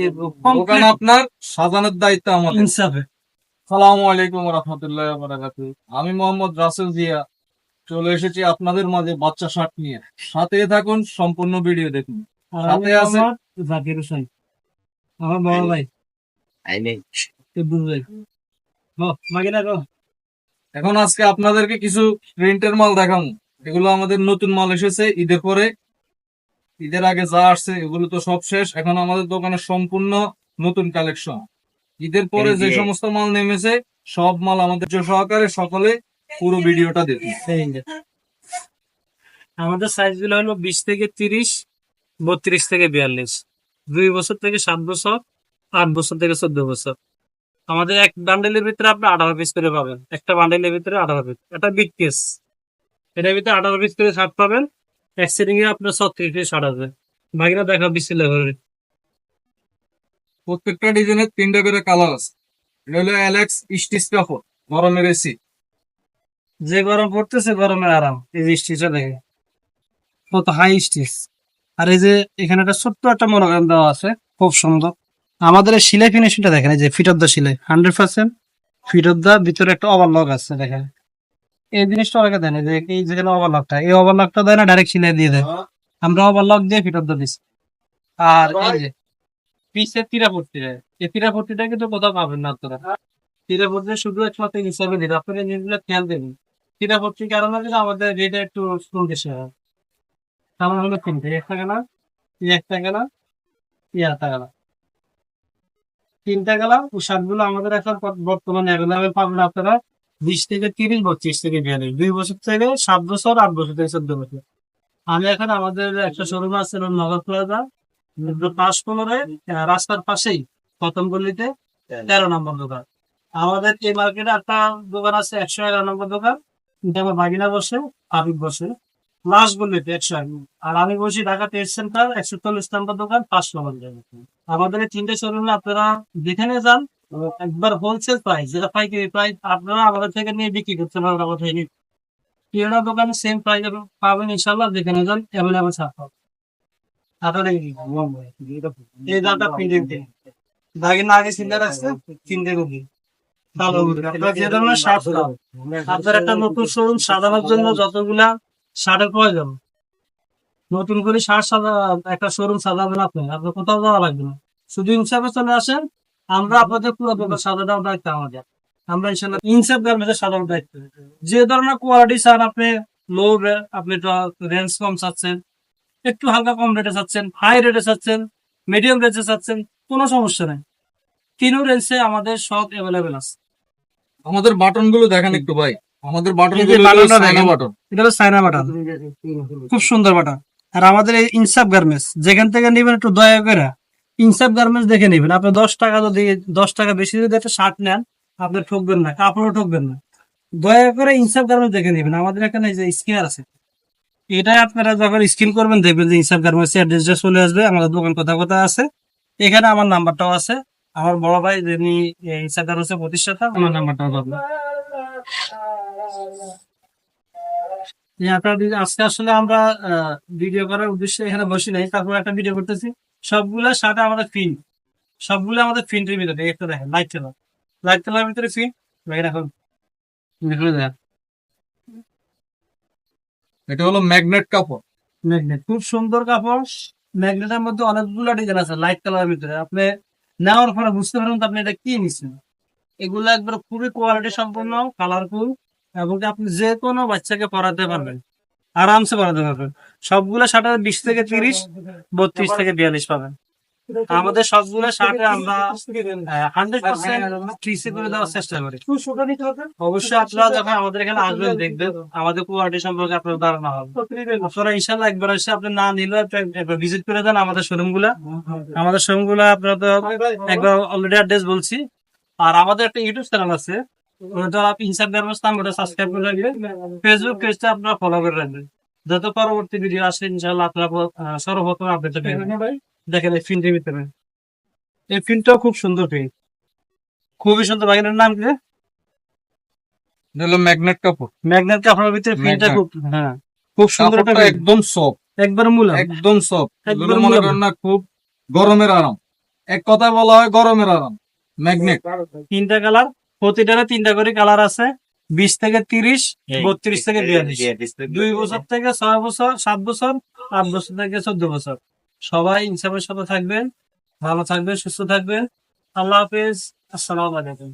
দোকান আপনার সাজানোর দায়িত্ব আমাদের। ইনসাফে। সালামু আলাইকুম রহমতুল্লাহ আমি মোহাম্মদ রাসেল জিয়া চলে এসেছি আপনাদের মাঝে বাচ্চা শার্ট নিয়ে। সাথে থাকুন সম্পূর্ণ ভিডিও দেখুন। সাথে আছে- জাকির হোসেন। আমার বড় ভাই। এখন আজকে আপনাদেরকে কিছু প্রিন্টের মাল দেখাবো। এগুলো আমাদের নতুন মাল এসেছে ঈদের পরে। ঈদের আগে যা আসছে এগুলো তো সব শেষ। এখন আমাদের দোকানে সম্পূর্ণ নতুন কালেকশন। ঈদের পরে যে সমস্ত মাল নেমেছে সব মাল আমাদের সহকারে সকলে পুরো ভিডিওটা দেখুন। আমাদের সাইজগুলো হলো বিশ থেকে তিরিশ বত্রিশ থেকে বিয়াল্লিশ। দুই বছর থেকে সাত বছর আট বছর থেকে চোদ্দ বছর। আমাদের এক বান্ডেলের ভিতরে আপনি আঠারো পিস করে পাবেন। একটা বান্ডেলের ভিতরে আঠারো পিস এটা বিগ কেস এটার ভিতরে আঠারো পিস করে শার্ট পাবেন। এক সেটিং এ আপনার ছত্রিশ বাকিটা দেখা বিশ লেভেলের। প্রত্যেকটা ডিজাইনের তিনটা করে কালার আছে। এটা হলো অ্যালেক্স স্টিচ কাপড় গরমের এসি যে গরম পড়তেছে গরমের আরাম। এই যে স্টিচটা দেখে কত হাই স্টিচ আর এই যে এখানে একটা ছোট্ট একটা মনোগ্রাম দেওয়া আছে খুব সুন্দর। আমাদের সিলাই ফিনিশিংটা দেখেন এই যে ফিট অফ দা সিলাই। Hundred percent fit of the ভিতরে একটা ওভারলক আছে দেখেন। এই জিনিসটা অনেকে দেন এই যে এই যেখানে ওভারলকটা এই ওভারলকটা দেয় না ডাইরেক্ট সিলাই দিয়ে দেয়। আমরা ওভারলক দিয়ে ফিট অফ দা দিচ্ছি আর এই যে পিসের তিরাপট্টি এই তিরাপট্টিটা কিন্তু কোথাও পাবেন না আপনারা। তিরাপট্টি শুধু একমাত্র হিসাবে দিন। আপনারা এই জিনিসগুলো খেয়াল দেবেন। তিরাপট্টির কারণে কিন্তু আমাদের রেটটা একটু স্কুল বেশি হয়। আমার হলো তিনটে একটা গেলা এই একটা গেলা এই একটা গেলা তিনটা গেলা পোশাকগুলো আমাদের এখন বর্তমানে অ্যাভেলেবেল পাবেন আপনারা। বিশ থেকে তিরিশ বত্রিশ থেকে বিয়াল্লিশ। দুই বছর থেকে সাত বছর আট বছর থেকে চোদ্দ বছর। আমি এখন আমাদের একটা শোরুম আছে নগর প্লাজা। পাঁচ পনেরো রাস্তার পাশেই প্রথম গল্লিতে তেরো নম্বর দোকান। আমাদের এই মার্কেটে একটা দোকান আছে একশো এগারো নম্বর দোকান। এটা আমার বাগিনা বসে আবিব বসে। লাস্ট গল্লিতে একশো এক আর আমি বসি ঢাকা ট্রেড সেন্টার একশো চল্লিশ নম্বর দোকান পাঁচ নম্বর আমাদের এই তিনটে শোরুমে আপনারা যেখানে যান একবার হোলসেল প্রাইস যেটা পাইকারি প্রাইস আপনারা আমাদের থেকে নিয়ে বিক্রি করতে পারেন আমার থেকে নিয়ে। দোকানে সেম প্রাইস পাবেন ইনশাল্লাহ যেখানে যান অ্যাভেলেবল ছাড় পাবেন। আগে আপনার একটা নতুন শোরুম সাজানোর জন্য যতগুলা শার্টের প্রয়োজন নতুন করে শার্ট সাজা একটা শোরুম সাজাবেন আপনি আপনার কোথাও যাওয়া লাগবে না। শুধু ইনসাফে চলে আসেন আমরা আপনাদের পুরো সাজানোর দায়িত্ব আমাদের। আমরা ইনশাল্লাহ ইনসাফ গার্মেন্টের সাজানোর দায়িত্ব। যে ধরনের কোয়ালিটি চান আপনি লো আপনি রেঞ্জ কম চাচ্ছেন একটু হালকা কম রেটে চাচ্ছেন হাই রেটে চাচ্ছেন মিডিয়াম রেঞ্জে চাচ্ছেন কোনো সমস্যা নেই। তিনও রেঞ্জে আমাদের সব অ্যাভেলেবেল আছে। আমাদের বাটনগুলো দেখেন একটু ভাই। আমাদের বাটন। বাটন এটা হলো চায়না বাটান খুব সুন্দর বাটান আর আমাদের এই ইনসাফ গার্মেন্টস যেখান থেকে নেবেন একটু দয়া করে। ইনসাফ গার্মেন্টস দেখে নেবেন। আপনি দশ টাকা যদি, দশ টাকা বেশি যদি একটা শার্ট নেন, আপনি ঠকবেন না, কাপড়ও ঠকবেন না। দয়া করে ইনসাফ গার্মেন্টস দেখে নেবেন। আমাদের এখানে যে স্ক্যানার আছে এটাই আপনারা যখন স্ক্রিন করবেন, দেখবেন যে ইনসাফ গার্মেন্টস অ্যাড্রেসটা চলে আসবে। আমাদের দোকান কথা কথা আছে, এখানে আমার নাম্বারটাও আছে। আমার বড় ভাই যিনি ইনসাফ গার্মেন্টসের প্রতিষ্ঠাতা আমার নাম্বারটাও পাবেন। আপনারা আজকে আসলে আমরা ভিডিও করার উদ্দেশ্যে এখানে বসি নাই, তারপর একটা ভিডিও করতেছি। সবগুলা সাথে আমাদের ফিন সবগুলো আমাদের ফিনটির ভিতরে একটা দেখেন লাইট তেলা লাইট তেলার ভিতরে ফিন দেখেন এখন। এখানে দেখেন এটা হলো ম্যাগনেট কাপড়। ম্যাগনেট খুব সুন্দর কাপড়। ম্যাগনেটের মধ্যে অনেকগুলো ডিজাইন আছে লাইট কালারের ভিতরে। আপনি নেওয়ার পরে বুঝতে পারবেন আপনি এটা কি নিচ্ছেন। এগুলো একবার খুবই কোয়ালিটি সম্পন্ন কালারফুল এবং আপনি যে কোনো বাচ্চাকে পড়াতে পারবেন। আরামসে পড়াতে পারবেন সবগুলো শার্টে বিশ থেকে তিরিশ, বত্রিশ থেকে বিয়াল্লিশ পাবেন। আমাদের সবগুলো শার্টে আমরা হান্ড্রেড পার্সেন্ট ত্রিশে করে দেওয়ার চেষ্টা করি। অবশ্যই আপনারা যখন আমাদের এখানে আসবেন, দেখবেন আমাদের কোয়ালিটি সম্পর্কে আপনার ধারণা হবে। আপনারা ইনশাল্লাহ একবার এসে আপনি না নিলে একবার ভিজিট করে দেন আমাদের শোরুমগুলা আমাদের শোরুমগুলা আপনারা তো একবার অলরেডি অ্যাড্রেস বলছি। আর আমাদের একটা ইউটিউব চ্যানেল আছে। ওটা আপনি ওটা সাবস্ক্রাইব করে রাখবেন। ফেসবুক পেজটা আপনারা ফলো করে রাখবেন। যত পরবর্তী ভিডিও আসে ইনশাল্লাহ আপনারা সর্বপ্রথম আপডেট দেখেন এই ফিনটির ভিতরে। এই ফিনটাও খুব সুন্দর ফিন খুবই সুন্দর। বাগিনার নাম কি? হলো ম্যাগনেট কাপড় ম্যাগনেট কাপড়ের ভিতরে ফিনটা খুব হ্যাঁ খুব সুন্দর একটা একদম সফট একবার মূলা। একদম সফট এগুলো মনে করেন না খুব গরমের আরাম। এক কথায় বলা হয় গরমের আরাম। ম্যাগনেট। তিনটা কালার প্রতিটারে তিনটা করে কালার আছে। বিশ থেকে তিরিশ বত্রিশ থেকে বিয়াল্লিশ। দুই বছর থেকে ছয় বছর সাত বছর আট বছর থেকে চোদ্দ বছর। সবাই ইনসামের সাথে থাকবেন ভালো থাকবেন সুস্থ থাকবেন। আল্লাহ হাফিজ আসসালাম আলাইকুম।